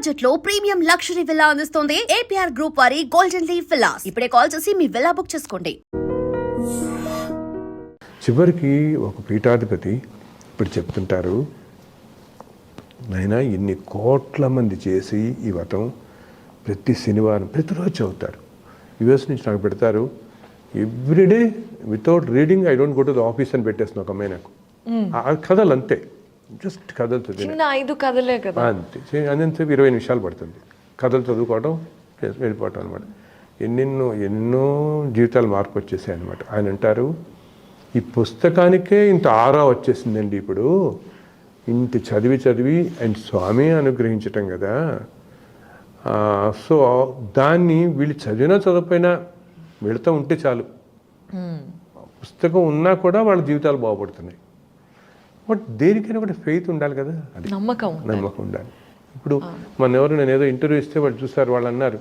బడ్జెట్లో premium luxury villa అందిస్తోంది. APR group వారి గోల్డెన్ లీవ్ విల్లాస్ ఇప్పుడే కాల్ చేసి మీ విల్లా బుక్ చేసుకోండి. చివరికి ఒక పీఠాధిపతి ఇప్పుడు చెప్తుంటారు నాయన ఇన్ని కోట్ల మంది చేసి ఈ వ్రతం ప్రతి శనివారం ప్రతిరోజు చదువుతారు. యుఎస్ నుంచి నాకు పెడతారు. Everyday without reading I don't go to the office అని పెట్టేస్తున్నా ఒక అమ్మాయి నాకు. ఆ కథలు అంతే జస్ట్ కథలు చిన్న ఐదు కథలే కదా. అంతే. అనంతసేపు ఇరవై నిమిషాలు పడుతుంది. కథలు చదువుకోవడం వెళ్ళిపోవటం అనమాట ఎన్నెన్నో ఎన్నో జీవితాలు మార్పు వచ్చేసాయి అనమాట ఆయన అంటారు ఈ పుస్తకానికే ఇంత ఆరా వచ్చేసిందండి ఇప్పుడు. ఇంత చదివి చదివి అండ్ స్వామి అనుగ్రహించటం కదా. సో దాన్ని వీళ్ళు చదివినా చదవకపోయినా వెళుతూ ఉంటే చాలు. పుస్తకం ఉన్నా కూడా వాళ్ళ జీవితాలు బాగుపడుతున్నాయి. బట్ దేనికైనా కూడా ఫెయిత్ ఉండాలి కదా? అది నమ్మకం నమ్మకం ఉండాలి. ఇప్పుడు మన ఎవరు నేను ఏదో ఇంటర్వ్యూ ఇస్తే వాళ్ళు చూస్తారు వాళ్ళు అన్నారు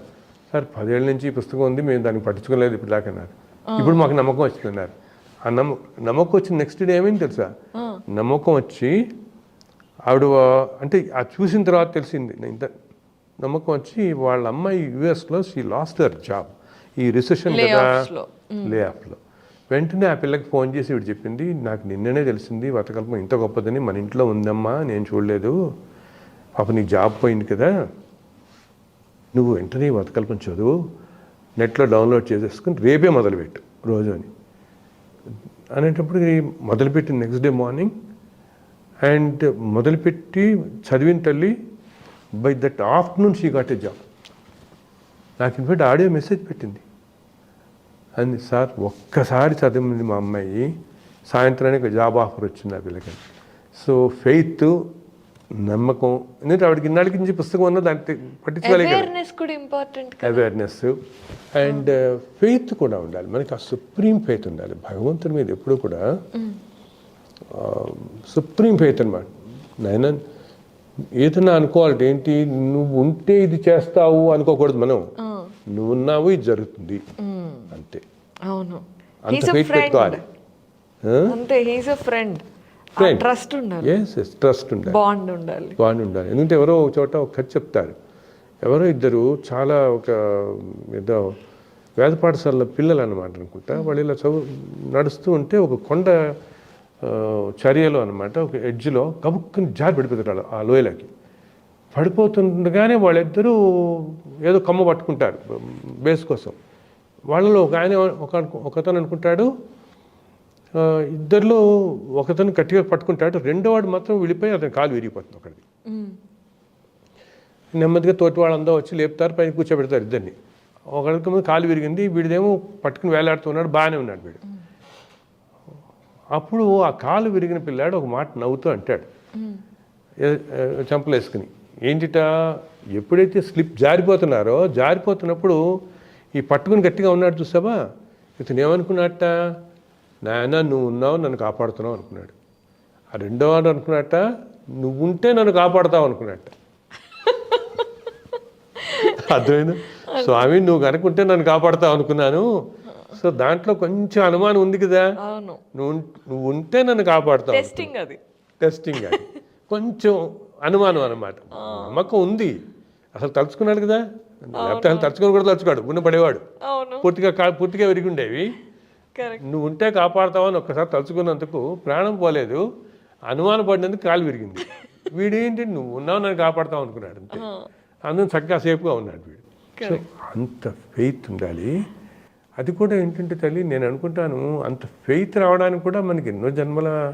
సార్ పదేళ్ళ నుంచి ఈ పుస్తకం ఉంది మేము దాన్ని పట్టించుకోలేదు ఇప్పుడు దాకా అన్నారు ఇప్పుడు మాకు నమ్మకం వచ్చింది అన్నారు. ఆ నమ్మ నమ్మకం వచ్చిన నెక్స్ట్ డే ఏమైంది తెలుసా? నమ్మకం వచ్చి ఆవిడ అంటే ఆ చూసిన తర్వాత తెలిసింది ఇంత నమ్మకం వచ్చి వాళ్ళ అమ్మాయి యుఎస్లో షీ లాస్ట్ దర్ జాబ్ ఈ రిసెషన్ కదా. లే. ఆఫ్లో వెంటనే ఆ పిల్లకి ఫోన్ చేసి వీడు చెప్పింది నాకు నిన్ననే తెలిసింది వతకల్పం ఇంత గొప్పదని మన ఇంట్లో ఉందమ్మా నేను చూడలేదు. పాప నీకు జాబ్ పోయింది కదా. నువ్వు వెంటనే ఈ వతకల్పం చదువు నెట్లో డౌన్లోడ్ చేసేసుకుని రేపే మొదలుపెట్టు రోజు అని. అనేటప్పుడు మొదలుపెట్టి నెక్స్ట్ డే మార్నింగ్ అండ్ మొదలుపెట్టి చదివిన తల్లి by that afternoon she got a job నాకు ఇన్ఫాక్ట్ ఆడియో మెసేజ్ పెట్టింది. అంది సార్ ఒక్కసారి చదివింది మా అమ్మాయి. సాయంత్రానికి జాబ్ ఆఫర్ వచ్చింది ఆ పిల్లకి. సో ఫెయిత్ నమ్మకం ఎందుకంటే ఆవిడకి ఇన్నాళ్ళకి నుంచి పుస్తకం ఉన్న దాన్ని పట్టించుకోలేదు అవేర్నెస్ కూడా ఇంపార్టెంట్ అవేర్నెస్ అండ్ ఫెయిత్ కూడా ఉండాలి. మనకి ఆ సుప్రీం ఫెయిత్ ఉండాలి. భగవంతుడి మీద ఎప్పుడు కూడా సుప్రీం ఫెయిత్ అనమాట నాయన ఏదైనా అనుకోవాలంటే ఏంటి నువ్వు ఉంటే ఇది చేస్తావు అనుకోకూడదు మనం. నువ్వు ఉన్నావు ఇది జరుగుతుంది. అంతే. అవును. అంత హీస్ అ ఫ్రెండ్ పెట్టుకోవాలి అంతే he's a friend Friend. Trust ఉండాలి. ట్రస్ట్ ఉండాలి. బాండ్ ఉండాలి. బాగుండి ఉండాలి. ఎందుకంటే ఎవరో ఒక చోట ఒక కథ చెప్తారు. ఎవరో ఇద్దరు చాలా ఒక ఏదో వేద పాఠశాల పిల్లలు అనమాట అనుకుంటా వాళ్ళు ఇలా చదువు నడుస్తూ ఉంటే ఒక కొండ చర్యలో అనమాట ఒక ఎడ్జ్లో గబుక్కుని జారి పడిపోతారు ఆ లోయలోకి. పడిపోతుండగానే వాళ్ళిద్దరూ ఏదో కమ్మ పట్టుకుంటారు బేస్ కోసం. వాళ్ళలో ఒక ఆయన ఒక ఒకతను అనుకుంటాడు ఇద్దరిలో ఒకతను గట్టిగా పట్టుకుంటాడు రెండో వాడు మాత్రం వెళ్ళిపోయి అతని కాలు విరిగిపోతుంది ఒకటి మ్మ్. నెమ్మదిగా తోటి వాళ్ళందరూ వచ్చి లేపుతారు పైన కూర్చోబెడతారు ఇద్దరిని. ఒకరికి ముందు కాలు విరిగింది వీడిదేమో పట్టుకుని వేలాడుతున్నాడు బాగానే ఉన్నాడు వీడు. అప్పుడు ఆ కాలు విరిగిన పిల్లాడు ఒక మాట నవ్వుతూ అంటాడు. ఏ- ఏ, చెంపలు వేసుకుని ఏంటిట ఎప్పుడైతే స్లిప్ జారిపోతున్నారో జారిపోతున్నప్పుడు ఈ పట్టుకుని గట్టిగా ఉన్నాడు చూసావా? ఇతను ఏమనుకున్నట్ట నాయన నువ్వు ఉన్నావు నన్ను కాపాడుతున్నావు అనుకున్నాడు. ఆ రెండో వాడు అనుకున్నట్ట నువ్వు ఉంటే నన్ను కాపాడుతావు అనుకున్నట్ట అర్థమైంది? స్వామి నువ్వు కనుకుంటే నన్ను కాపాడుతావు అనుకున్నాను. సో దాంట్లో కొంచెం అనుమానం ఉంది కదా. నువ్వు నువ్వు ఉంటే నన్ను కాపాడుతావు టెస్టింగ్ అది. టెస్టింగ్ అది. కొంచెం అనుమానం అనమాట నమ్మకం ఉంది. అసలు తలుచుకున్నాడు కదా? లేకపోతే అసలు తలుచుకొని కూడా తలుచుకోడు ఉన్న పడేవాడు. పూర్తిగా పూర్తిగా విరిగి ఉండేవి నువ్వు ఉంటే కాపాడుతావని ఒక్కసారి తలుచుకున్నందుకు ప్రాణం పోలేదు. అనుమానం పడినందుకు కాలు విరిగింది. వీడేంటి? నువ్వు ఉన్నావు నన్ను కాపాడుతావు అనుకున్నాడు అంతే. అందులో చక్కగా సేఫ్గా ఉన్నాడు వీడు. సో అంత ఫెయిత్ ఉండాలి. అది కూడా ఏంటంటే తల్లి నేను అనుకుంటాను అంత ఫెయిత్ రావడానికి కూడా మనకి ఎన్నో జన్మల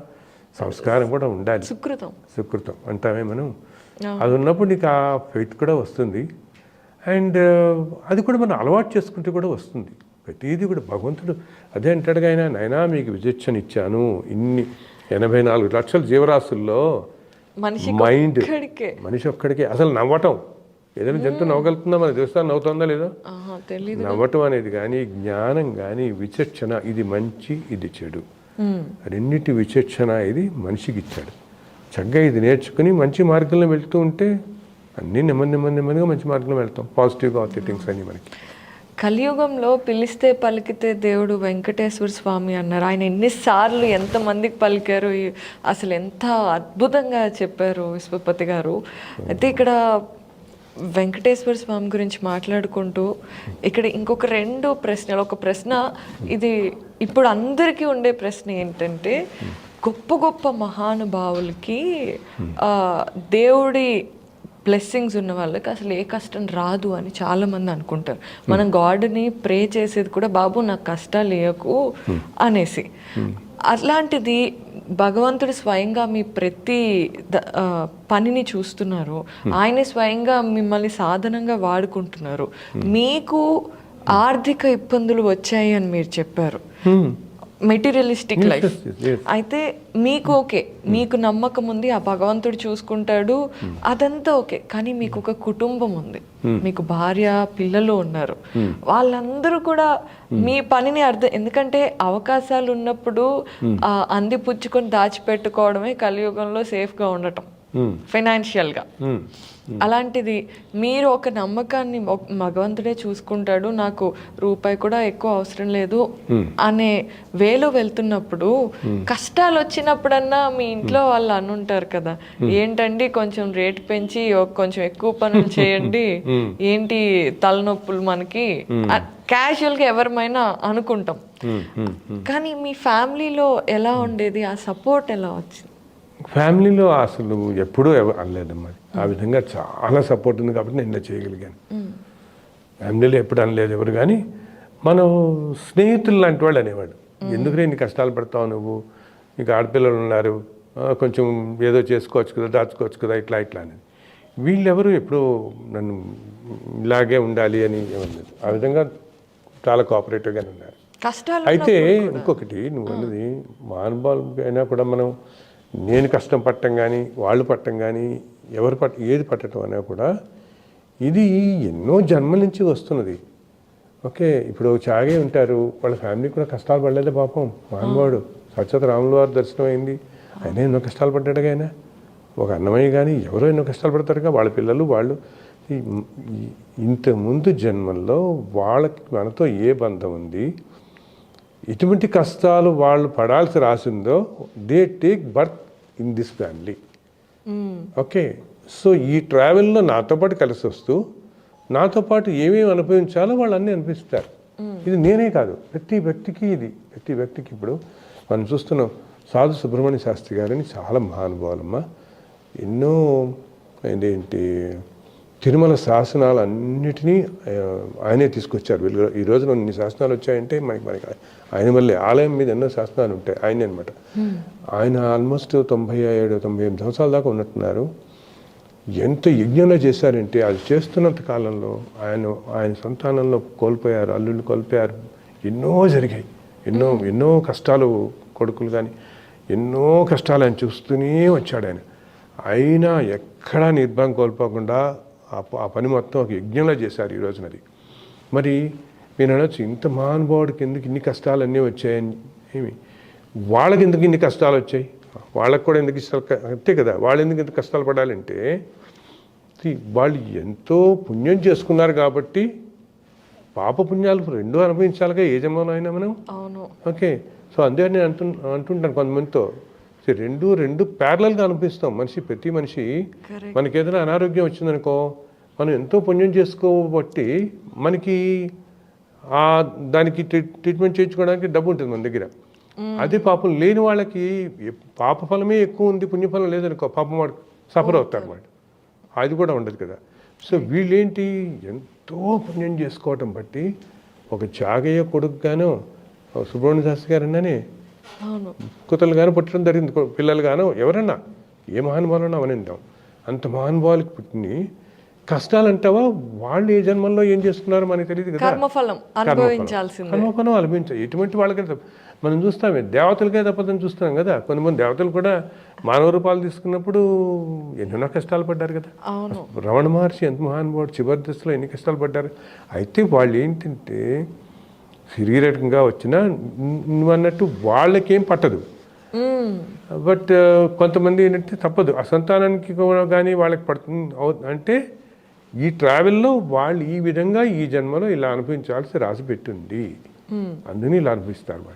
సంస్కారం కూడా ఉండాలి. సుకృతం. సుకృతం. అంటామే మనం. అది ఉన్నప్పుడు నీకు ఆ ఫెయిత్ కూడా వస్తుంది. అండ్ అది కూడా మనం అలవాటు చేసుకుంటే కూడా వస్తుంది. ప్రతిదీ కూడా భగవంతుడు అదే అంటాడు ఆయన నాయనా మీకు విచక్షణ ఇచ్చాను ఇన్ని ఎనభై నాలుగు లక్షల జీవరాశుల్లో మనిషి మైండ్ మనిషి ఒక్కడికే. అసలు నవ్వటం. ఏదైనా జంతువు నవ్వగలుగుతుందా? మనకు తెలుస్తా నవ్వుతుందా లేదా? నవ్వటం అనేది కానీ జ్ఞానం కానీ విచక్షణ ఇది మంచి ఇది చెడు. రెండింటి విచక్షణ ఇది మనిషికి ఇచ్చాడు. చక్కగా ఇది నేర్చుకుని మంచి మార్గంలో వెళ్తూ ఉంటే అన్నీ నెమ్మది నెమ్మది నెమ్మదిగా మంచి మార్గంలో వెళ్తాం. పాజిటివ్గా అవుతాయి థింగ్స్ అన్నీ మనకి. కలియుగంలో పిలిస్తే పలికితే దేవుడు వెంకటేశ్వర స్వామి అన్నారు. ఆయన ఎన్నిసార్లు ఎంతమందికి పలికారు? అసలు ఎంత అద్భుతంగా చెప్పారు విశ్వపతి గారు. అయితే ఇక్కడ వెంకటేశ్వర స్వామి గురించి మాట్లాడుకుంటూ ఇక్కడ ఇంకొక రెండు ప్రశ్నలు. ఒక ప్రశ్న ఇది ఇప్పుడు అందరికీ ఉండే ప్రశ్న ఏంటంటే గొప్ప గొప్ప మహానుభావులకి దేవుడి బ్లెస్సింగ్స్ ఉన్న వాళ్ళకి అసలు ఏ కష్టం రాదు అని చాలామంది అనుకుంటారు. మనం గాడ్ని ప్రే చేసేది కూడా బాబు నాకు కష్టాలు వేయకు అనేసి. అట్లాంటిది భగవంతుడు స్వయంగా మీ ప్రతి పనిని చూస్తున్నారు. ఆయనే స్వయంగా మిమ్మల్ని సాధనంగా వాడుకుంటున్నారు. మీకు ఆర్థిక ఇబ్బందులు వచ్చాయి అని మీరు చెప్పారు. Materialistic life. అయితే మీకు ఓకే. మీకు నమ్మకం ఉంది ఆ భగవంతుడు చూసుకుంటాడు అదంతా ఓకే. కానీ మీకు ఒక కుటుంబం ఉంది. మీకు భార్య పిల్లలు ఉన్నారు. వాళ్ళందరూ కూడా మీ పనిని అర్థం ఎందుకంటే అవకాశాలు ఉన్నప్పుడు ఆ అంది పుచ్చుకొని దాచిపెట్టుకోవడమే కలియుగంలో సేఫ్గా ఉండటం. ఫైనాన్షియల్గా. అలాంటిది మీరు ఒక నమ్మకాన్ని భగవంతుడే చూసుకుంటాడు నాకు రూపాయి కూడా ఎక్కువ అవసరం లేదు అనే వేలో వెళ్తున్నప్పుడు కష్టాలు వచ్చినప్పుడన్నా మీ ఇంట్లో వాళ్ళు అనుంటారు కదా ఏంటండి కొంచెం రేట్ పెంచి కొంచెం ఎక్కువ పనులు చేయండి ఏంటి తలనొప్పులు మనకి? క్యాజువల్గా ఎవరమైనా అనుకుంటాం. కానీ మీ ఫ్యామిలీలో ఎలా ఉండేది? ఆ సపోర్ట్ ఎలా వచ్చింది? ఫ్యామిలీలో అసలు ఎప్పుడూ అనలేదమ్మా ఆ విధంగా చాలా సపోర్ట్ ఉంది కాబట్టి నేను ఇలా చేయగలిగాను. ఫ్యామిలీలో ఎప్పుడు అనలేదు ఎవరు కానీ మనం స్నేహితులు లాంటి వాళ్ళు అనేవాడు ఎందుకు ఇన్ని కష్టాలు పడతావు నువ్వు? నీకు ఆడపిల్లలు ఉన్నారు. కొంచెం ఏదో చేసుకోవచ్చు కదా దాచుకోవచ్చు కదా ఇట్లా ఇట్లా అనేది. వీళ్ళెవరు ఎప్పుడూ నన్ను ఇలాగే ఉండాలి అని ఏమన్నది ఆ విధంగా చాలా కోఆపరేటివ్గానే ఉన్నారు. అయితే ఇంకొకటి నువ్వు అన్నది అయినా కూడా మనం నేను కష్టం పట్టం కానీ వాళ్ళు పట్టం కానీ ఎవరు పట్ట ఏది పట్టడం అన్నా కూడా ఇది ఎన్నో జన్మల నుంచి వస్తున్నది. ఓకే ఇప్పుడు చాగే ఉంటారు వాళ్ళ ఫ్యామిలీ కూడా కష్టాలు పడలేదు పాపం. మానవాడు సత్యత రాములు వారి దర్శనం అయింది. ఆయన ఎన్నో కష్టాలు పడ్డాడుగా ఆయన ఒక అన్నమయ్య కానీ ఎవరో ఎన్నో కష్టాలు పడతారుగా వాళ్ళ పిల్లలు వాళ్ళు. ఇంతకుముందు జన్మల్లో వాళ్ళకి మనతో ఏ బంధం ఉంది? ఎటువంటి కష్టాలు వాళ్ళు పడాల్సి రాసిందో they take birth in this family. Okay. So ఈ ట్రావెల్లో నాతో పాటు కలిసి వస్తూ నాతో పాటు ఏమేమి అనుభవించాలో వాళ్ళు అన్నీ అనిపిస్తారు ఇది నేనే కాదు. ప్రతి వ్యక్తికి ఇది. ప్రతి వ్యక్తికి ఇప్పుడు మనం చూస్తున్నాం సాధు సుబ్రహ్మణ్య శాస్త్రి గారిని చాలా మహానుభావులమ్మ. ఎన్నో ఏంటి తిరుమల శాసనాలు అన్నిటినీ ఆ, ఆయనే తీసుకొచ్చారు. వీళ్ళు ఈ రోజున ఇన్ని శాసనాలు వచ్చాయంటే మనకి మనకి ఆయన వల్లే ఆలయం మీద ఎన్నో శాసనాలు ఉంటాయి. ఆయనే అనమాట ఆయన ఆల్మోస్ట్ తొంభై ఏడు తొంభై ఎనిమిది సంవత్సరాల దాకా ఉన్నట్టున్నారు. ఎంత యజ్ఞంలో చేశారంటే అది చేస్తున్నంత కాలంలో ఆయన ఆయన సంతానంలో కోల్పోయారు అల్లుళ్ళు కోల్పోయారు. ఎన్నో జరిగాయి. ఎన్నో ఎన్నో కష్టాలు కొడుకులు కానీ ఎన్నో కష్టాలు ఆయన చూస్తూనే వచ్చాడు ఆయన. అయినా ఎక్కడా నిర్భయం కోల్పోకుండా ఆ పని మొత్తం ఒక యజ్ఞంలో చేశారు ఈ రోజునది మరి. మీరు అనొచ్చు ఇంత మహానుభావుడికి ఎందుకు ఇన్ని కష్టాలు అన్నీ వచ్చాయని ఏమి? వాళ్ళకి ఎందుకు ఇన్ని కష్టాలు వచ్చాయి? వాళ్ళకి కూడా ఎందుకు ఇష్టాలు అంతే కదా వాళ్ళు ఎందుకు ఇంత కష్టాలు పడాలంటే వాళ్ళు ఎంతో పుణ్యం చేసుకున్నారు కాబట్టి పాప పుణ్యాలు రెండు అనుభవించాలిగా ఏ జన్మలో అయినా మనం? అవును. ఓకే. సో అందుకే నేను అంటు అంటుంటాను కొంతమందితో. రెండు రెండు ప్యారలల్గా అనిపిస్తాం. మనిషి ప్రతి మనిషి. మనకి ఏదైనా అనారోగ్యం వచ్చిందనుకో మనం ఎంతో పుణ్యం చేసుకోబట్టి మనకి ఆ దానికి ట్రీ- ట్రీట్మెంట్ చేయించుకోవడానికి డబ్బు ఉంటుంది మన దగ్గర. అదే పాపం లేని వాళ్ళకి పాప ఫలమే ఎక్కువ ఉంది పుణ్యఫలం లేదనుకో పాపం వాడు సఫర్ అవుతారు వాడు. అది కూడా ఉండదు కదా. సో వీళ్ళేంటి? ఎంతో పుణ్యం చేసుకోవటం బట్టి ఒక చాగయ్య కొడుకు గాను ఒక సుబ్రహ్మణ్య శాస్త్రి గారు అన్నానే కుతలు గాను పుట్టడం జరిగింది. పిల్లలు గాను ఎవరన్నా? ఏ మహానుభావులన్నా అవనిద్దాం అంత మహానుభావులకి పుట్టిని కష్టాలు అంటావా వాళ్ళు ఏ జన్మల్లో ఏం చేస్తున్నారో మనకి తెలియదు కదా. కర్మఫలం అనుభవించాలి ఎటువంటి వాళ్ళకే తప్ప. మనం చూస్తామే దేవతలకే తప్పదని చూస్తున్నాం కదా. కొంతమంది దేవతలు కూడా మానవ రూపాలు తీసుకున్నప్పుడు ఎన్నెన్నో కష్టాలు పడ్డారు కదా. రమణ మహర్షి ఎంత మహానుభావుడు చివరి దశలో ఎన్ని కష్టాలు పడ్డారు. అయితే వాళ్ళు ఏంటంటే శరీరకంగా వచ్చినా నువ్వు అన్నట్టు వాళ్ళకేం పట్టదు. బట్ కొంతమంది ఏంటంటే తప్పదు. ఆ సంతానానికి కూడా కానీ వాళ్ళకి పడుతుంది. అవు- అంటే ఈ ట్రావెల్లో వాళ్ళు ఈ విధంగా ఈ జన్మలో ఇలా అనుభవించాల్సి రాసి పెట్టింది. అందుని ఇలా అనుభవిస్తారు వాళ్ళు.